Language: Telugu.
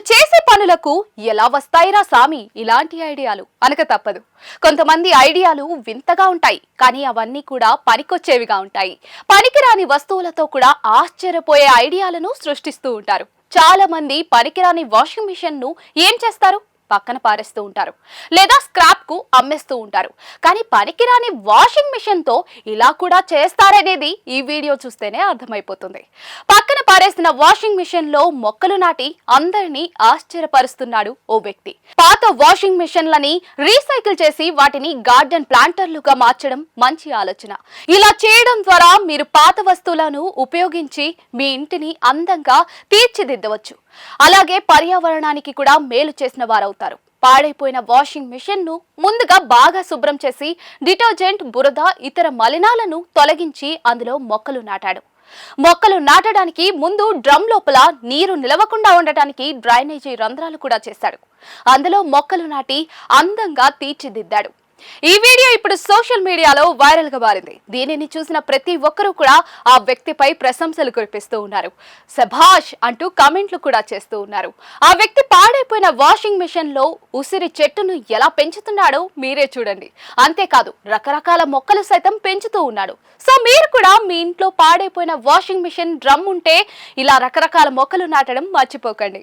అసలు చేసే పనులకు ఎలా వస్తాయిరా సామి? ఇలాంటి ఐడియాలు. అనక తప్పదు. కొంతమంది ఐడియాలు వింతగా ఉంటాయి కానీ అవన్నీ కూడా పనికొచ్చేవిగా ఉంటాయి. పనికిరాని వస్తువులతో కూడా ఆశ్చర్యపోయే ఐడియాలను సృష్టిస్తూ ఉంటారు. చాలా మంది పనికిరాని వాషింగ్ మిషన్ను ఏం చేస్తారు? పక్కన పారేస్తూ ఉంటారు. లేదా స్క్రాప్కు అమ్మేస్తూ ఉంటారు. కానీ పనికిరాని వాషింగ్ మిషన్తో ఇలా కూడా చేస్తారనేది ఈ వీడియో చూస్తేనే అర్థమైపోతుంది. పక్కన పారేసిన వాషింగ్ మిషన్లో మొక్కలు నాటి అందరినీ ఆశ్చర్యపరుస్తున్నాడు ఓ వ్యక్తి. పాత వాషింగ్ మిషన్లని రీసైకిల్ చేసి వాటిని గార్డెన్ ప్లాంటర్లుగా మార్చడం మంచి ఆలోచన. ఇలా చేయడం ద్వారా మీరు పాత వస్తువులను ఉపయోగించి మీ ఇంటిని అందంగా తీర్చిదిద్దవచ్చు. అలాగే పర్యావరణానికి కూడా మేలు చేసిన వారవుతారు. పాడైపోయిన వాషింగ్ మిషన్ను ముందుగా బాగా శుభ్రం చేసి డిటర్జెంట్ బురద ఇతర మలినాలను తొలగించి అందులో మొక్కలు నాటాడు. మొక్కలు నాటడానికి ముందు డ్రమ్ లోపల నీరు నిలవకుండా ఉండటానికి డ్రైనేజీ రంధ్రాలు కూడా చేశాడు అందులో మొక్కలు నాటి అందంగా తీర్చిదిద్దాడు. ఈ వీడియో ఇప్పుడు సోషల్ మీడియాలో వైరల్గా మారింది. దీనిని చూసిన ప్రతి ఒక్కరూ కూడా ఆ వ్యక్తిపై ప్రశంసలు కురిపిస్తూ ఉన్నారు. సభాష్ అంటూ కామెంట్లు కూడా చేస్తూ ఉన్నారు. ఆ వ్యక్తి పాడైపోయిన వాషింగ్ మిషన్లో ఉసిరి చెట్టును ఎలా పెంచుతున్నాడో మీరే చూడండి. అంతేకాదు రకరకాల మొక్కలు సైతం పెంచుతూ ఉన్నాడు. సో మీరు కూడా మీ ఇంట్లో పాడైపోయిన వాషింగ్ మిషన్ డ్రమ్ ఉంటే ఇలా రకరకాల మొక్కలు నాటడం మర్చిపోకండి.